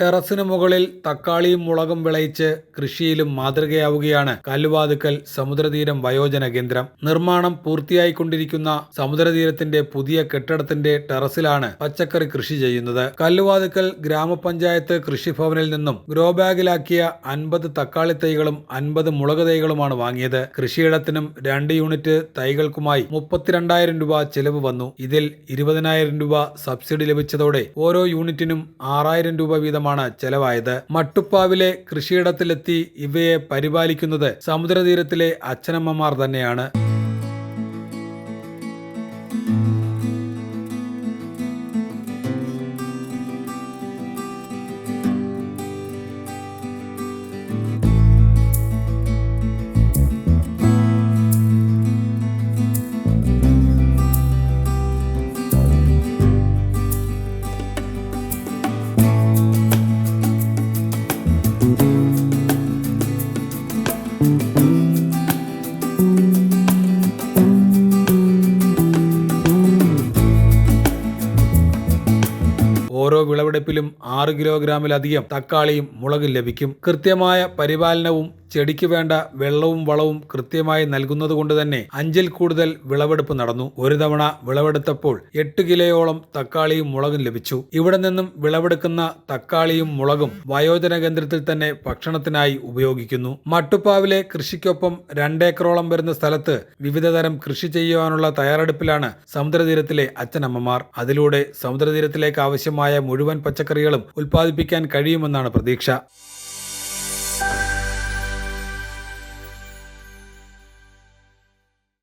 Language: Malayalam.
ടെറസിന് മുകളിൽ തക്കാളിയും മുളകും വിളയിച്ച് കൃഷിയിലും മാതൃകയാവുകയാണ് കല്ലുവാതുക്കൽ സമുദ്രതീരം വയോജന കേന്ദ്രം. നിർമ്മാണം പൂർത്തിയായിക്കൊണ്ടിരിക്കുന്ന സമുദ്രതീരത്തിന്റെ പുതിയ കെട്ടിടത്തിന്റെ ടെറസിലാണ് പച്ചക്കറി കൃഷി ചെയ്യുന്നത്. കല്ലുവാതുക്കൽ ഗ്രാമപഞ്ചായത്ത് കൃഷിഭവനിൽ നിന്നും ഗ്രോ ബാഗിലാക്കിയ അൻപത് തക്കാളി തൈകളും അൻപത് മുളക് തൈകളുമാണ് വാങ്ങിയത്. കൃഷിയിടത്തിനും രണ്ട് യൂണിറ്റ് തൈകൾക്കുമായി മുപ്പത്തിരണ്ടായിരം രൂപ ചെലവ് വന്നു. ഇതിൽ ഇരുപതിനായിരം രൂപ സബ്സിഡി ലഭിച്ചതോടെ ഓരോ യൂണിറ്റിനും ആറായിരം രൂപ വീതമാണ് ചെലവായത്. മട്ടുപ്പാവിലെ കൃഷിയിടത്തിലെത്തി ഇവയെ പരിപാലിക്കുന്നത് സമുദ്രതീരത്തിലെ അച്ഛനമ്മമാർ തന്നെയാണ്. ഓരോ വിളവെടുപ്പിലും ആറ് കിലോഗ്രാമിലധികം തക്കാളിയും മുളകും ലഭിക്കും. കൃത്യമായ പരിപാലനവും ചെടിക്ക് വേണ്ട വെള്ളവും വളവും കൃത്യമായി നൽകുന്നതുകൊണ്ട് തന്നെ അഞ്ചിൽ കൂടുതൽ വിളവെടുപ്പ് നടന്നു. ഒരു തവണ വിളവെടുത്തപ്പോൾ എട്ട് കിലോയോളം തക്കാളിയും മുളകും ലഭിച്ചു. ഇവിടെ നിന്നും വിളവെടുക്കുന്ന തക്കാളിയും മുളകും വയോജന കേന്ദ്രത്തിൽ തന്നെ ഭക്ഷണത്തിനായി ഉപയോഗിക്കുന്നു. മട്ടുപ്പാവിലെ കൃഷിക്കൊപ്പം രണ്ടേക്കറോളം വരുന്ന സ്ഥലത്ത് വിവിധതരം കൃഷി ചെയ്യുവാനുള്ള തയ്യാറെടുപ്പിലാണ് സമുദ്രതീരത്തിലെ അച്ഛനമ്മമാർ. അതിലൂടെ സമുദ്രതീരത്തിലേക്ക് ആവശ്യമായ മുഴുവൻ പച്ചക്കറികളും ഉൽപ്പാദിപ്പിക്കാൻ കഴിയുമെന്നാണ് പ്രതീക്ഷ.